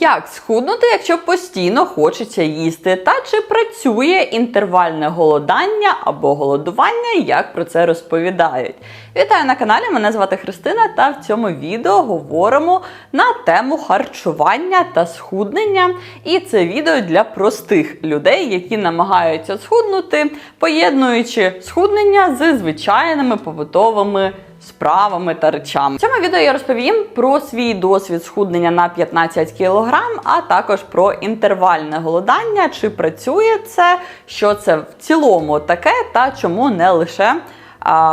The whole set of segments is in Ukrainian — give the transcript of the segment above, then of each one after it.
Як схуднути, якщо постійно хочеться їсти? Та чи працює інтервальне голодання або голодування, як про це розповідають? Вітаю на каналі! Мене звати Христина, та в цьому відео говоримо на тему харчування та схуднення. І це відео для простих людей, які намагаються схуднути, поєднуючи схуднення з звичайними побутовими справами та речами. В цьому відео я розповім про свій досвід схуднення на 15 кг, а також про інтервальне голодання, чи працює це, що це в цілому таке, та чому не лише.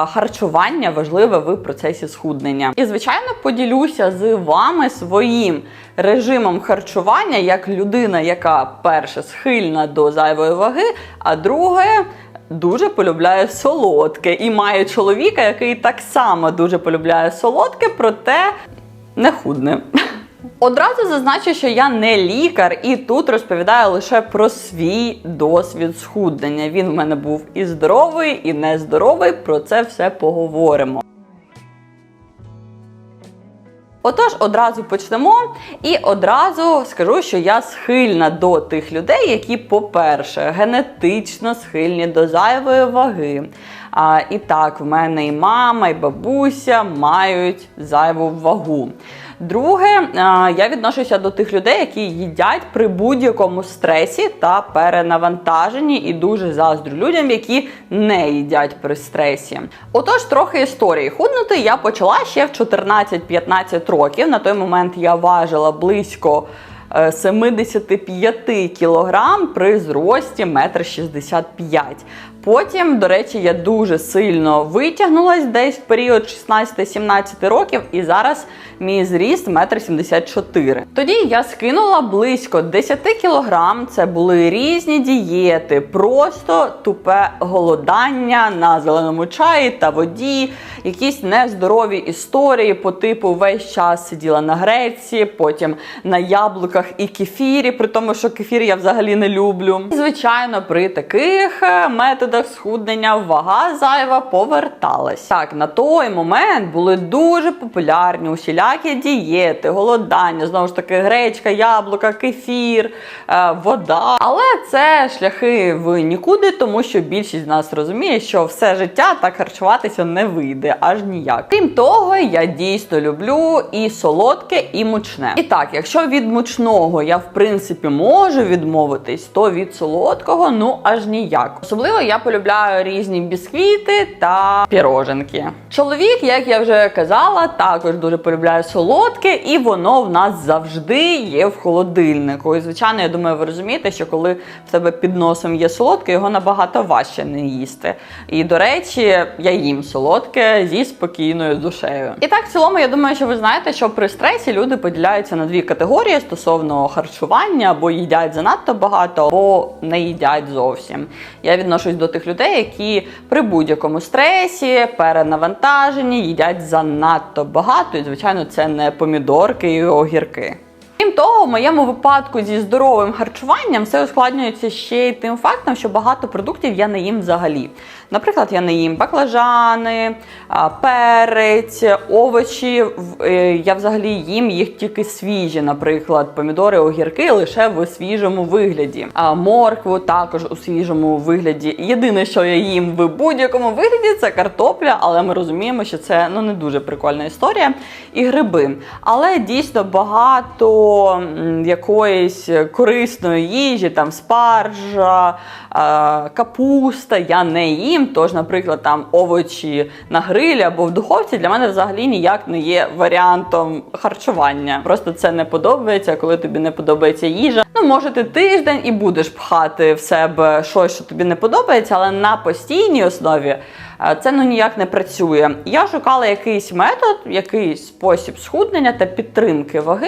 Харчування важливе в процесі схуднення. І, звичайно, поділюся з вами своїм режимом харчування як людина, яка перше схильна до зайвої ваги, а друге дуже полюбляє солодке і має чоловіка, який так само дуже полюбляє солодке, проте не худне. Одразу зазначу, що я не лікар, і тут розповідаю лише про свій досвід схуднення. Він в мене був і здоровий, і нездоровий. Про це все поговоримо. Отож, одразу почнемо і одразу скажу, що я схильна до тих людей, які, по-перше, генетично схильні до зайвої ваги. А, І так, в мене і мама, і бабуся мають зайву вагу. Друге, я відношуся до тих людей, які їдять при будь-якому стресі та перенавантаженні, і дуже заздрю людям, які не їдять при стресі. Отож, трохи історії. Худнути я почала ще в 14-15 років. На той момент я важила близько. е, 75 кілограм при зрості 1,65 м. Потім, до речі, я дуже сильно витягнулась десь в період 16-17 років, і зараз мій зріст 1,74 м. Тоді я скинула близько 10 кілограм. Це були різні дієти, просто тупе голодання на зеленому чаї та воді, якісь нездорові історії по типу весь час сиділа на греці, потім на яблуках і кефірі, при тому, що кефір я взагалі не люблю. І, звичайно, при таких е, методах схуднення вага зайва поверталась. Так, на той момент були дуже популярні усілякі дієти, голодання, знову ж таки, гречка, яблука, кефір, е, вода. Але це шляхи в нікуди, тому що більшість з нас розуміє, що все життя так харчуватися не вийде аж ніяк. Крім того, я дійсно люблю і солодке, і мучне. І так, якщо від мучного я в принципі можу відмовитись, то від солодкого ну аж ніяк. Особливо я полюбляю різні бісквіти та піроженки. Чоловік, як я вже казала, також дуже полюбляє солодке, і воно в нас завжди є в холодильнику. І звичайно, я думаю, ви розумієте, що коли в тебе під носом є солодке, його набагато важче не їсти. І до речі, я їм солодке зі спокійною душею. І так, в цілому, я думаю, що ви знаєте, що при стресі люди поділяються на дві категорії стосовно харчування, або їдять занадто багато, або не їдять зовсім. Я відношусь до тих людей, які при будь-якому стресі, перенавантаженні, їдять занадто багато, і звичайно, це не помідорки і огірки. Крім того, в моєму випадку зі здоровим харчуванням все ускладнюється ще й тим фактом, що багато продуктів я не їм взагалі. Наприклад, я не їм баклажани, перець, овочі. Е, Я взагалі їм їх тільки свіжі, наприклад, помідори, огірки лише в свіжому вигляді. А моркву також у свіжому вигляді. Єдине, що я їм в будь-якому вигляді, це картопля, але ми розуміємо, що це ну не дуже прикольна історія. І гриби. Але дійсно багато якоїсь корисної їжі, там спаржа, е, капуста я не їм. Тож, наприклад, там овочі на грилі або в духовці для мене взагалі ніяк не є варіантом харчування. Просто це не подобається, коли тобі не подобається їжа. Ну, може, ти тиждень і будеш пхати в себе щось, що тобі не подобається, але на постійній основі це ну ніяк не працює. Я шукала якийсь метод, якийсь спосіб схуднення та підтримки ваги,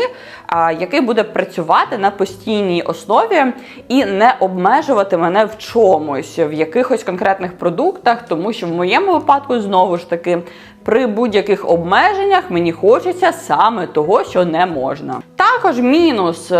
який буде працювати на постійній основі і не обмежувати мене в чомусь, в якихось конкретних продуктах, тому що в моєму випадку знову ж таки. При будь-яких обмеженнях мені хочеться саме того, що не можна. Також мінус е,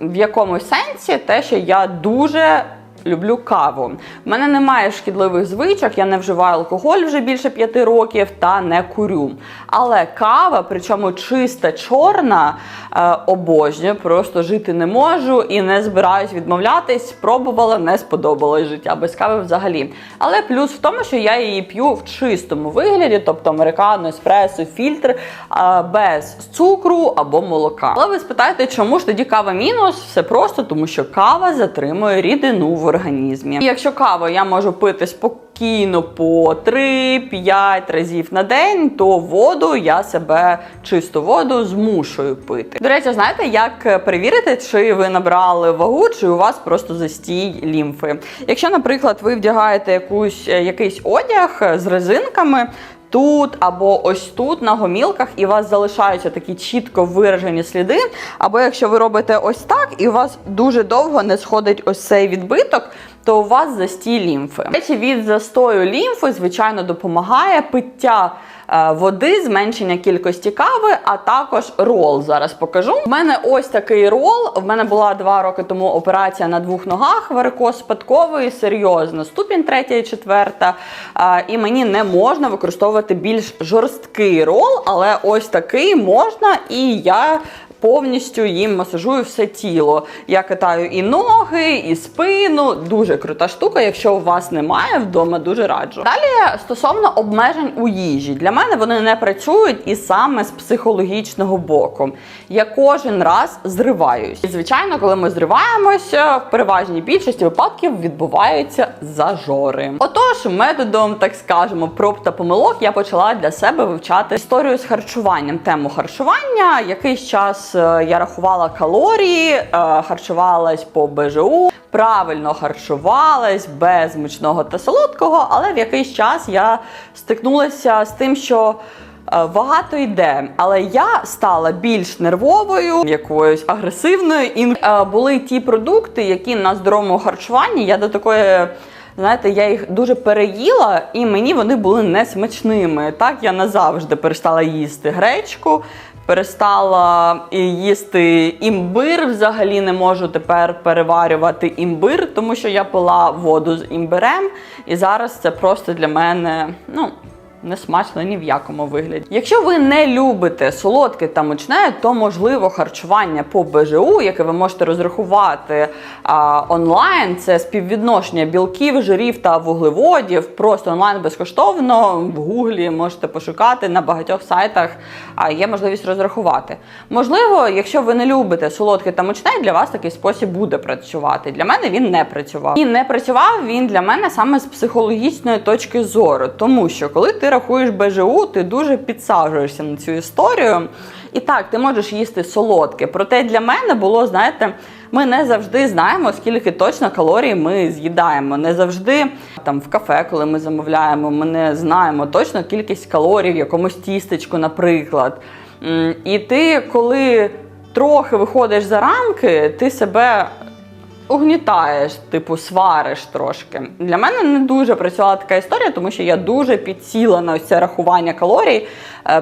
в якомусь сенсі те, що я дуже люблю каву. У мене немає шкідливих звичок, я не вживаю алкоголь вже більше п'яти років та не курю. Але кава, причому чиста чорна, е, обожнюю, просто жити не можу і не збираюсь відмовлятись. Спробувала, не сподобалось життя без кави взагалі. Але плюс в тому, що я її п'ю в чистому вигляді, тобто американо, еспресо, фільтр е, без цукру або молока. Але ви спитаєте, чому ж тоді кава мінус? Все просто тому, що кава затримує рідину в організмі. Якщо каву я можу пити спокійно по 3-5 разів на день, то воду я себе чисту воду змушую пити. До речі, знаєте, як перевірити, чи ви набрали вагу, чи у вас просто застій лімфи? Якщо, наприклад, ви вдягаєте якусь якийсь одяг з резинками. Тут або ось тут на гомілках, і у вас залишаються такі чітко виражені сліди. Або якщо ви робите ось так, і у вас дуже довго не сходить ось цей відбиток, то у вас застій лімфи. Речі, від застою лімфи, звичайно, допомагає пиття води, зменшення кількості кави, а також рол. Зараз покажу. У мене ось такий рол. В мене була два роки тому операція на двох ногах, варикоз спадковий, серйозно, ступінь третя і четверта. Е, І мені не можна використовувати більш жорсткий рол, але ось такий можна, і я повністю їм масажую все тіло. Я катаю і ноги, і спину. Дуже крута штука. Якщо у вас немає вдома, дуже раджу. Далі стосовно обмежень у їжі, для мене вони не працюють і саме з психологічного боку. Я кожен раз зриваюсь. І звичайно, коли ми зриваємося, в переважній більшості випадків відбуваються зажори. Отож, методом, так скажемо, проб та помилок я почала для себе вивчати історію з харчуванням, тему харчування. Якийсь час е, я рахувала калорії, е, харчувалась по БЖУ, правильно харчувалась без мучного та солодкого, але в якийсь час я стикнулася з тим, що. е, Багато йде, але я стала більш нервовою, якоюсь агресивною. І були ті продукти, які на здоровому харчуванні я до такої. Знаєте, я їх дуже переїла, і мені вони були несмачними. Так я назавжди перестала їсти гречку, перестала їсти імбир. Взагалі не можу тепер переварювати імбир, тому що я пила воду з імбирем, і зараз це просто для мене, ну. Не смачно ні в якому вигляді. Якщо ви не любите солодке та мучне, то можливо харчування по БЖУ, яке ви можете розрахувати а, онлайн, це співвідношення білків, жирів та вуглеводів. Просто онлайн безкоштовно в гуглі можете пошукати на багатьох сайтах. А є можливість розрахувати. Можливо, якщо ви не любите солодке та мучне, для вас такий спосіб буде працювати. Для мене він не працював. І не працював він для мене саме з психологічної точки зору, тому що коли ти рахуєш БЖУ, ти дуже підсаджуєшся на цю історію. І так, ти можеш їсти солодке. Проте для мене було, знаєте, ми не завжди знаємо, скільки точно калорій ми з'їдаємо. Не завжди там в кафе, коли ми замовляємо, ми не знаємо точно кількість калорій в якомусь тістечку, наприклад. І ти, коли трохи виходиш за рамки, ти себе угнітаєш, типу, свариш трошки. Для мене не дуже працювала така історія, тому що я дуже підсіла на це рахування калорій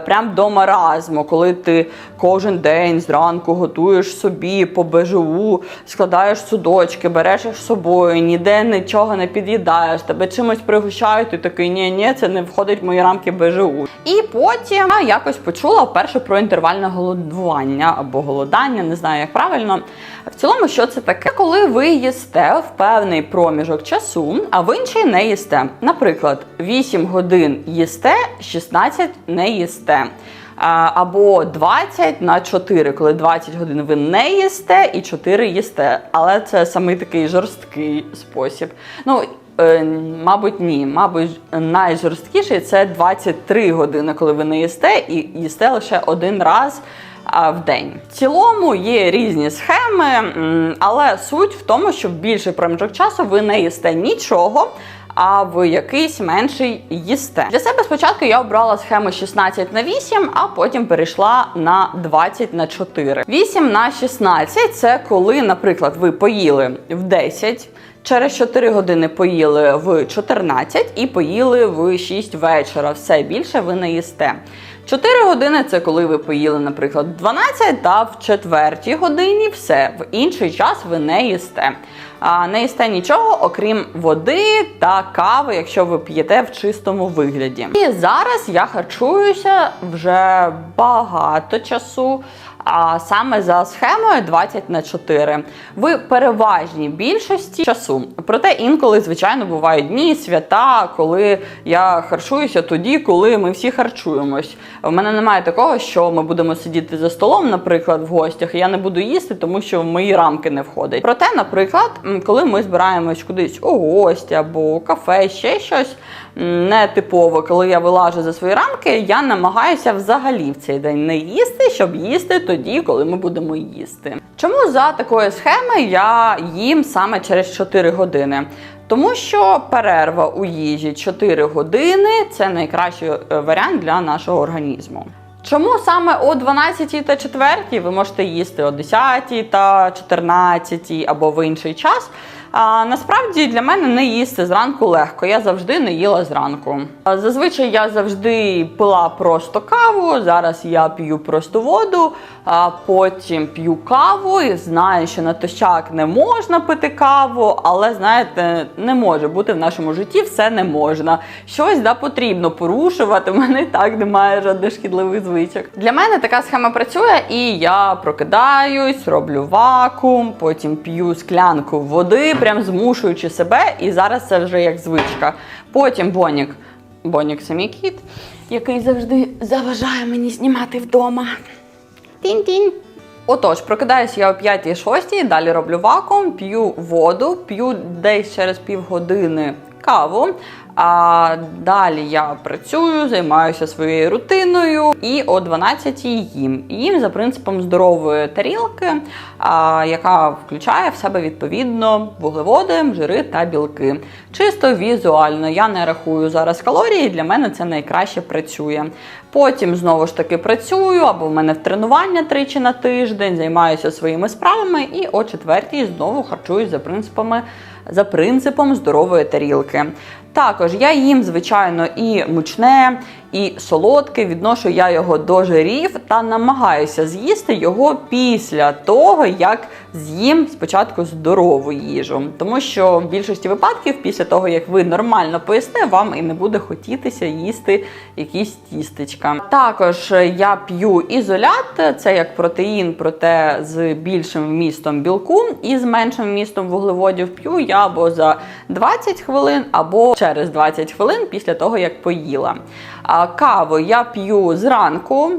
прям до маразму, коли ти кожен день зранку готуєш собі по БЖУ, складаєш судочки, береш їх з собою, ніде нічого не під'їдаєш, тебе чимось пригощають, ти такий ні, ні, це не входить в мої рамки БЖУ. І потім я якось почула вперше про інтервальне голодування або голодання, не знаю як правильно. В цілому, що це таке, коли ви їсте в певний проміжок часу, а в інший не їсте. Наприклад, 8 годин їсте, 16 не їсте. А, Або 20 на 4, коли 20 годин ви не їсте і 4 їсте. Але це самий такий жорсткий спосіб. Ну, е, мабуть, ні. Мабуть, найжорсткіший це 23 години, коли ви не їсте, і їсте лише один раз в день. В цілому є різні схеми, але суть в тому, що в більший проміжок часу ви не їсте нічого. А в якийсь менший їсте. Для себе спочатку я обрала схему 16 на 8, а потім перейшла на 20 на 4. 8 на 16 це коли, наприклад, ви поїли в 10, через 4 години поїли в 14 і поїли в 6 вечора. Все більше ви не їсте. 4 години це коли ви поїли, наприклад, в 12 та в 4 годині все. В інший час ви не їсте. Не їсте нічого, окрім води та кави, якщо ви п'єте в чистому вигляді. І зараз я харчуюся вже багато часу. А саме за схемою 20 на 4 в переважній більшості часу. Проте інколи, звичайно, бувають дні, свята, коли я харчуюся тоді, коли ми всі харчуємось. У мене немає такого, що ми будемо сидіти за столом, наприклад, в гостях, і я не буду їсти, тому що в мої рамки не входить. Проте, наприклад, коли ми збираємось кудись у гості або кафе, ще щось м, не типово, коли я вилажу за свої рамки, я намагаюся взагалі в цей день не їсти, щоб їсти тоді, коли ми будемо їсти. Чому за такої схеми я їм саме через 4 години? Тому що перерва у їжі 4 години це найкращий е, варіант для нашого організму. Чому саме о 12 та 4 ви можете їсти о 10 та 14 або в інший час? А, насправді для мене не їсти зранку легко. Я завжди не їла зранку. Зазвичай я завжди пила просто каву. Зараз я п'ю просто воду, а потім п'ю каву. І знаю, що натощак не можна пити каву, але знаєте, не може бути в нашому житті все не можна. Щось да потрібно порушувати. У мене так немає жодних шкідливих звичок. Для мене така схема працює, і я прокидаюсь, роблю вакуум, потім п'ю склянку води, прям змушуючи себе. І зараз це вже як звичка. Потім Бонік. Бонік це мій кіт, який завжди заважає мені знімати вдома. Тінь-тінь. Отож, прокидаюся я о 5-6, далі роблю вакуум, п'ю воду, п'ю десь через півгодини каву. А далі я працюю, займаюся своєю рутиною і о 12 їм. Їм за принципом здорової тарілки, яка включає в себе відповідно вуглеводи, жири та білки. Чисто візуально я не рахую зараз калорії, для мене це найкраще працює. Потім знову ж таки працюю, або в мене в тренування тричі на тиждень, займаюся своїми справами, і о четвертій знову харчуюсь за принципами за принципом здорової тарілки. Також я їм, звичайно, і мучне, і солодке. Відношу я його до жирів та намагаюся з'їсти його після того, як з'їм спочатку здорову їжу. Тому що в більшості випадків, після того, як ви нормально поїсте, вам і не буде хотітися їсти якісь тістечка. Також я п'ю ізолят, це як протеїн, проте з більшим вмістом білку і з меншим вмістом вуглеводів п'ю я або за 20 хвилин, або через 20 хвилин після того, як поїла. Каву я п'ю зранку.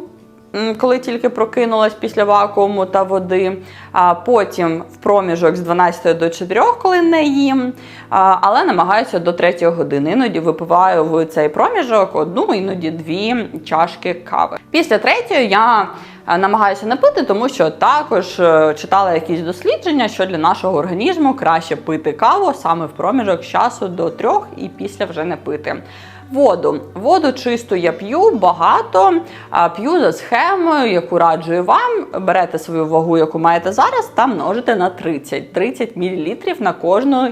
Коли тільки прокинулась після вакууму та води, а потім в проміжок з 12 до 4, коли не їм, але намагаюся до 3 години. Іноді випиваю в цей проміжок одну, іноді дві чашки кави. Після третьої я намагаюся не пити, тому що також е, читала якісь дослідження, що для нашого організму краще пити каву саме в проміжок часу до 3 і після вже не пити. Воду. Воду чисту я п'ю багато, п'ю за схемою, яку раджую вам. Берете свою вагу, яку маєте зараз, та множите на 30. 30 мл на кожну.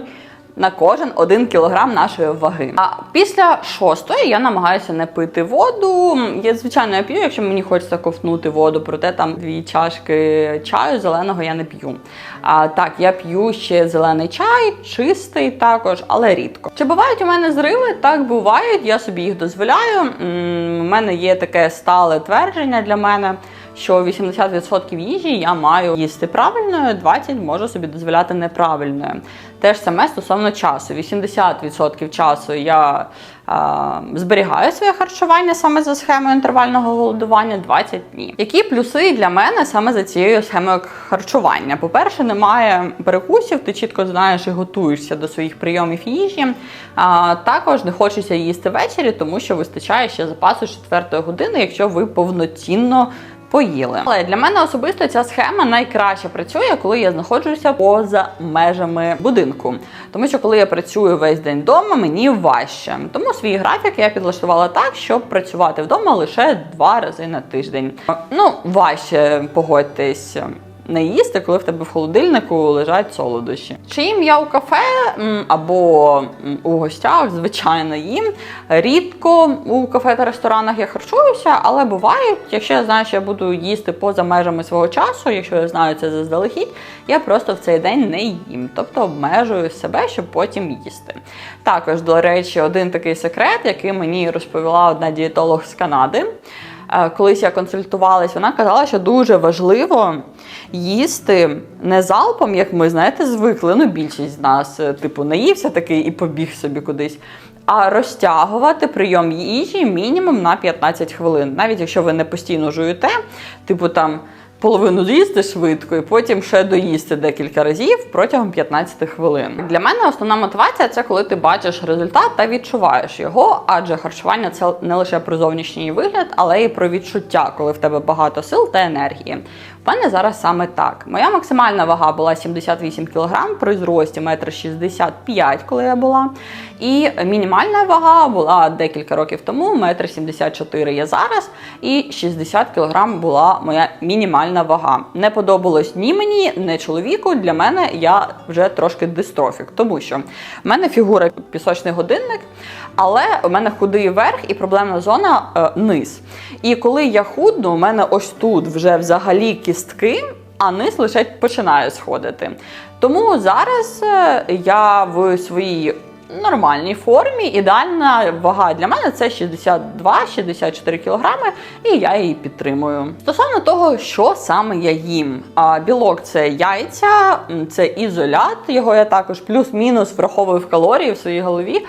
На кожен 1 кілограм нашої ваги. А після шостої я намагаюся не пити воду. Я звичайно я п'ю, якщо мені хочеться ковтнути воду, проте там дві чашки чаю зеленого я не п'ю. А так, я п'ю ще зелений чай, чистий також, але рідко. Чи бувають у мене зриви? Так бувають. Я собі їх дозволяю. У мене є таке стале твердження для мене. Що 80% їжі я маю їсти правильною, 20% можу собі дозволяти неправильною. Те ж саме стосовно часу. 80% часу я а, зберігаю своє харчування саме за схемою інтервального голодування, 20 ні. Які плюси для мене саме за цією схемою харчування? По-перше, немає перекусів, ти чітко знаєш і готуєшся до своїх прийомів їжі. А, також не хочеться їсти ввечері, тому що вистачає ще запасу з 4 години, якщо ви повноцінно поїли. Але для мене особисто ця схема найкраще працює, коли я знаходжуся поза межами будинку. Тому що коли я працюю весь день вдома, мені важче. Тому свій графік я підлаштувала так, щоб працювати вдома лише два рази на тиждень. Ну, важче погодьтесь. Не їсти, коли в тебе в холодильнику лежать солодощі. Чи їм я у кафе або у гостях, звичайно, їм. Рідко у кафе та ресторанах я харчуюся, але буває, якщо я знаю, що я буду їсти поза межами свого часу, якщо я знаю це заздалегідь, я просто в цей день не їм, тобто обмежую себе, щоб потім їсти. Також, до речі, один такий секрет, який мені розповіла одна дієтолог з Канади. Е, Колись я консультувалась, вона казала, що дуже важливо їсти не залпом, як ми знаєте, звикли. Ну, більшість з нас, е, типу, наївся такий і побіг собі кудись. А розтягувати прийом їжі мінімум на 15 хвилин. Навіть якщо ви не постійно жуєте, типу там половину з'їсти швидко і потім ще доїсти декілька разів протягом 15 хвилин. Для мене основна мотивація це коли ти бачиш результат та відчуваєш його, адже харчування це не лише про зовнішній вигляд, але й про відчуття, коли в тебе багато сил та енергії. В мене зараз саме так. Моя максимальна вага була 78 кг при зрості 1,65 м, коли я була. І мінімальна вага була декілька років тому, 1,74 м я зараз, і 60 кг була моя мінімальна вага. Не подобалось ні мені, ні чоловіку. Для мене я вже трошки дистрофік, тому що в мене фігура пісочний годинник, але у мене худий верх і проблемна зона е, низ. І коли я худну, у мене ось тут вже взагалі кістки, а низ лише починає сходити. Тому зараз е, я в своїй нормальній формі. Ідеальна вага для мене це 62-64 кілограми, і я її підтримую. Стосовно того, що саме я їм. Білок це яйця, це ізолят, його я також плюс-мінус враховую в калорії в своїй голові.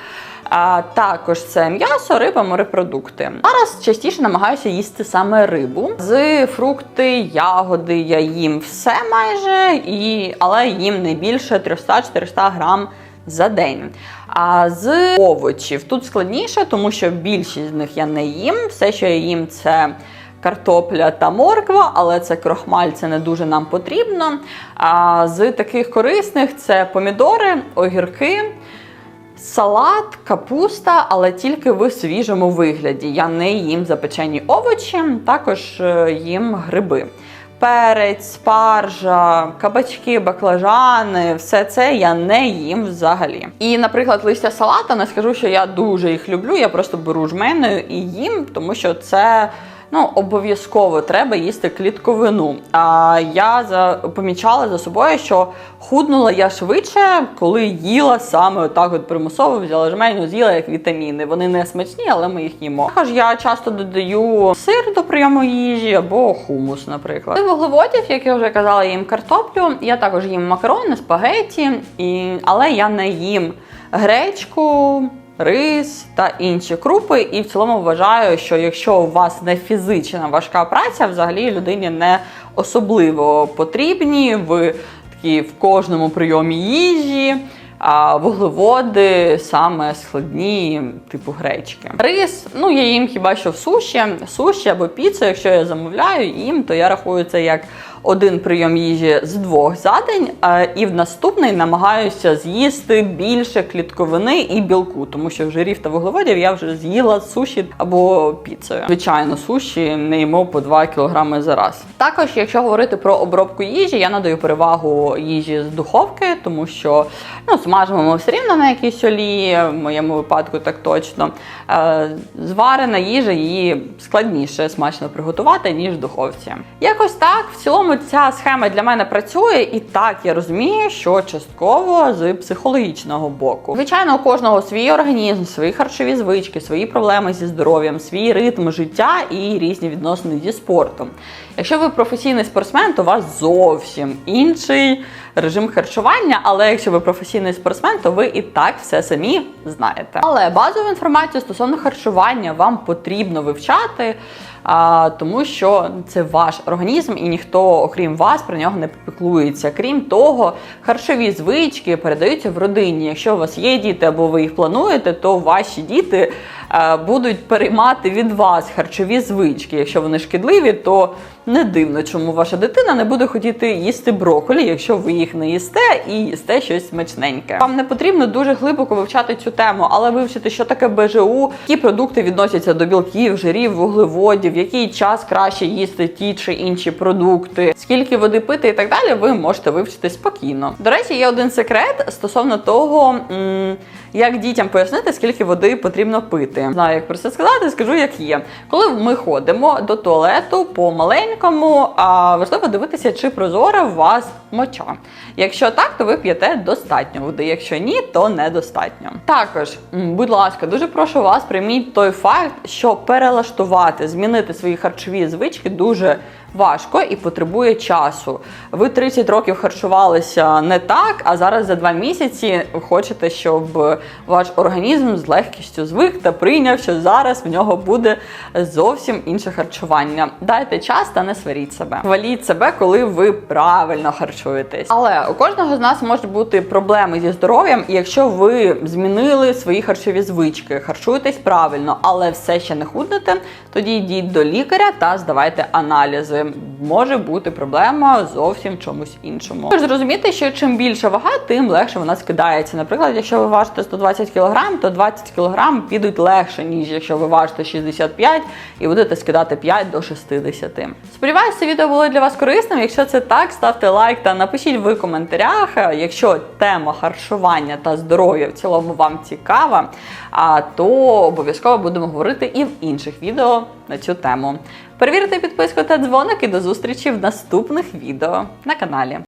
А також це м'ясо, риба, морепродукти. Зараз частіше намагаюся їсти саме рибу. З фрукти, ягоди я їм все майже, і, але їм не більше 300-400 грам за день. А з овочів тут складніше, тому що більшість з них я не їм. Все, що я їм, це. Картопля та морква, але це крохмаль, це не дуже нам потрібно. А з таких корисних це помідори, огірки, салат, капуста, але тільки в свіжому вигляді. Я не їм запечені овочі, також е, їм гриби. Перець, спаржа, кабачки, баклажани, все це я не їм взагалі. І, наприклад, листя салата не скажу, що я дуже їх люблю. Я просто беру жменою і їм, тому що це. Ну, обов'язково треба їсти клітковину. А я за помічала за собою, що худнула я швидше, коли їла саме отак от примусово взяла жменю, з'їла як вітаміни. Вони не смачні, але ми їх їмо. Також я часто додаю сир до прийому їжі або хумус, наприклад. З вуглеводів, як я вже казала, їм картоплю. Я також їм макарони, спагеті, і... але я не їм гречку рис та інші крупи. І в цілому вважаю, що якщо у вас не фізична важка праця, взагалі людині не особливо потрібні в такі в кожному прийомі їжі. А вуглеводи саме складні, типу гречки. Рис, ну я їм хіба що в суші, суші або піцу, якщо я замовляю їм, то я рахую це як один прийом їжі з двох за день, і в наступний намагаюся з'їсти більше клітковини і білку, тому що жирів та вуглеводів я вже з'їла суші або піцею. Звичайно, суші не їмо по 2 кг за раз. Також, якщо говорити про обробку їжі, я надаю перевагу їжі з духовки, тому що ну, смажимо ми все рівно на якійсь олії, в моєму випадку так точно. Е, зварена їжа її складніше смачно приготувати, ніж в духовці. Якось так, в цілому ця схема для мене працює, і так я розумію, що частково з психологічного боку. Звичайно, у кожного свій організм, свої харчові звички, свої проблеми зі здоров'ям, свій ритм життя і різні відносини зі спортом. Якщо ви професійний спортсмен, то у вас зовсім інший режим харчування. Але якщо ви професійний спортсмен, то ви і так все самі знаєте. Але базову інформацію стосовно харчування вам потрібно вивчати. А, тому що це ваш організм, і ніхто, окрім вас, про нього не попіклується. Крім того, харчові звички передаються в родині. Якщо у вас є діти або ви їх плануєте, то ваші діти будуть переймати від вас харчові звички. Якщо вони шкідливі, то не дивно, чому ваша дитина не буде хотіти їсти брокколі, якщо ви їх не їсте і їсте щось смачненьке. Вам не потрібно дуже глибоко вивчати цю тему, але вивчити, що таке БЖУ, які продукти відносяться до білків, жирів, вуглеводів, який час краще їсти ті чи інші продукти, скільки води пити і так далі, ви можете вивчити спокійно. До речі, є один секрет стосовно того, як дітям пояснити, скільки води потрібно пити. Не Знаю, як про це сказати, скажу, як є. Коли ми ходимо до туалету по маленькому, важливо дивитися, чи прозора у вас моча. Якщо так, то ви п'єте достатньо води. Якщо ні, то недостатньо. Також, будь ласка, дуже прошу вас, прийміть той факт, що перелаштувати, змінити свої харчові звички дуже важко і потребує часу. Ви 30 років харчувалися не так, а зараз за два місяці хочете, щоб ваш організм з легкістю звик та прийняв, що зараз в нього буде зовсім інше харчування. Дайте час та не сваріть себе. Хваліть себе, коли ви правильно харчуєтесь. Але у кожного з нас можуть бути проблеми зі здоров'ям, і якщо ви змінили свої харчові звички, харчуєтесь правильно, але все ще не худнете, тоді йдіть до лікаря та здавайте аналізи. Може бути проблема зовсім в чомусь іншому. Ви ж зрозуміти, що чим більша вага, тим легше вона скидається. Наприклад, якщо ви важите 120 кг, то 20 кг підуть легше, ніж якщо ви важите 65 і будете скидати 5 до 60. Сподіваюся, це відео було для вас корисним. Якщо це так, ставте лайк та напишіть в коментарях, якщо тема харчування та здоров'я в цілому вам цікава, то обов'язково будемо говорити і в інших відео на цю тему. Перевірте підписку та дзвоник і до зустрічі в наступних відео на каналі.